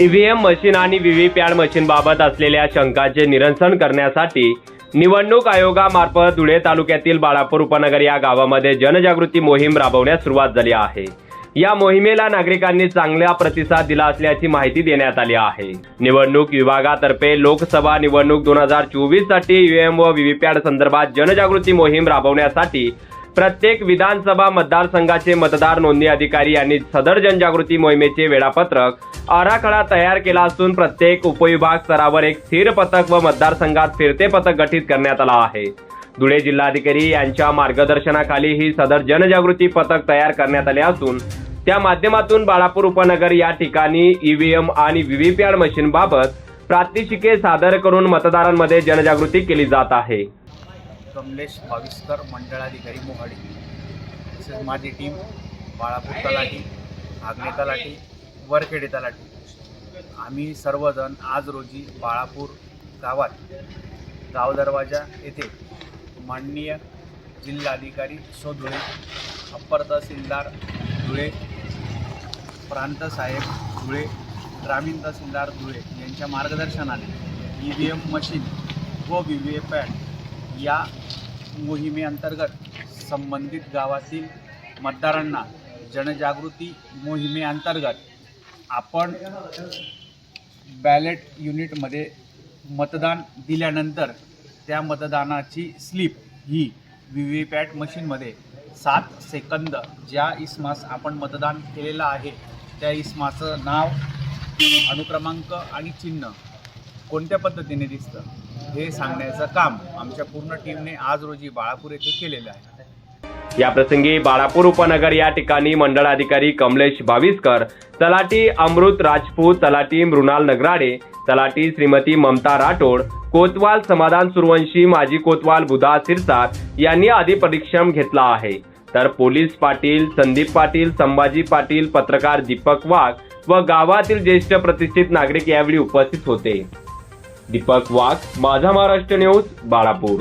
EVM machine आणि VVPAT मशीनबाबत असलेल्या शंकांचे निरसन करण्यासाठी निवडणूक आयोगामार्फत धुळे तालुक्यातील बाळापूर उपनगर या गावामध्ये जनजागृती मोहीम राबवण्यास सुरुवात झाली आहे. या मोहिमेला नागरिकांनी चांगला प्रतिसाद दिला असल्याची माहिती देण्यात आली आहे. निवडणूक विभागातर्फे लोकसभा निवडणूक दोन हजार चोवीससाठी ईव्हीएम व व्हीव्हीपॅट संदर्भात जनजागृती मोहीम राबवण्यासाठी प्रत्येक विधानसभा मतदारसंघाचे मतदार नोंदणी अधिकारी यांनी सदर जनजागृती मोहिमेचे वेळापत्रक आराखडा तयार केला असून प्रत्येक उपविभाग स्तरावर एक स्थिर पथक व मतदारसंघात फिरते पथक गठीत करण्यात आला आहे. धुळे जिल्हाधिकारी यांच्या मार्गदर्शनाखाली ही सदर जनजागृती पथक तयार करण्यात आले असून त्या माध्यमातून बाळापूर उपनगर या ठिकाणी ईव्हीएम आणि व्हीव्हीपॅट मशीनबाबत प्रात्यक्षिके सादर करून मतदारांमध्ये जनजागृती केली जात आहे. कमलेश भाविस्कर मंडळाधिकारी मोहाडी. तसेच माझी टीम बाळापूर तलाठी आग्ने तलाठी वरखेडे तलाठी. आम्ही सर्वजण आज रोजी बाळापूर गावात गाव दरवाजा येथे माननीय जिल्हाधिकारी सो धुळे अप्पर तहसीलदार धुळे प्रांत साहेब धुळे ग्रामीण तहसीलदार धुळे यांच्या मार्गदर्शनाने ई व्ही एम मशीन व व्ही व्ही पॅड या मोहिमेअंतर्गत संबंधित गावातील मतदारांना जनजागृती मोहिमेअंतर्गत आपण बॅलेट युनिटमध्ये मतदान दिल्यानंतर त्या मतदानाची स्लिप ही व्ही व्ही पॅट मशीनमध्ये सात सेकंद ज्या इस्मास आपण मतदान केलेलं आहे त्या इस्माचं नाव अनुक्रमांक आणि चिन्ह कोणत्या पद्धतीने दिसतं हे सांगण्याचं काम आमच्या पूर्ण टीमने आज रोजी बाळापूर येथे केलेलं आहे. या प्रसंगी बाळापूर उपनगर या ठिकाणी मंडळाधिकारी कमलेश भाविस्कर तलाटी अमृत राजपूत तलाटी मृणाल नगराडे तलाटी श्रीमती ममता राठोड कोतवाल समाधान सुरवंशी माजी कोतवाल बुधा सिरसाट यांनी आधी परिश्रम घेतला आहे. तर पोलीस पाटील संदीप पाटील संभाजी पाटील पत्रकार दीपक वाघ व गावातील ज्येष्ठ प्रतिष्ठित नागरिक यावेळी उपस्थित होते. दीपक वाघ माझा महाराष्ट्र न्यूज बाळापूर.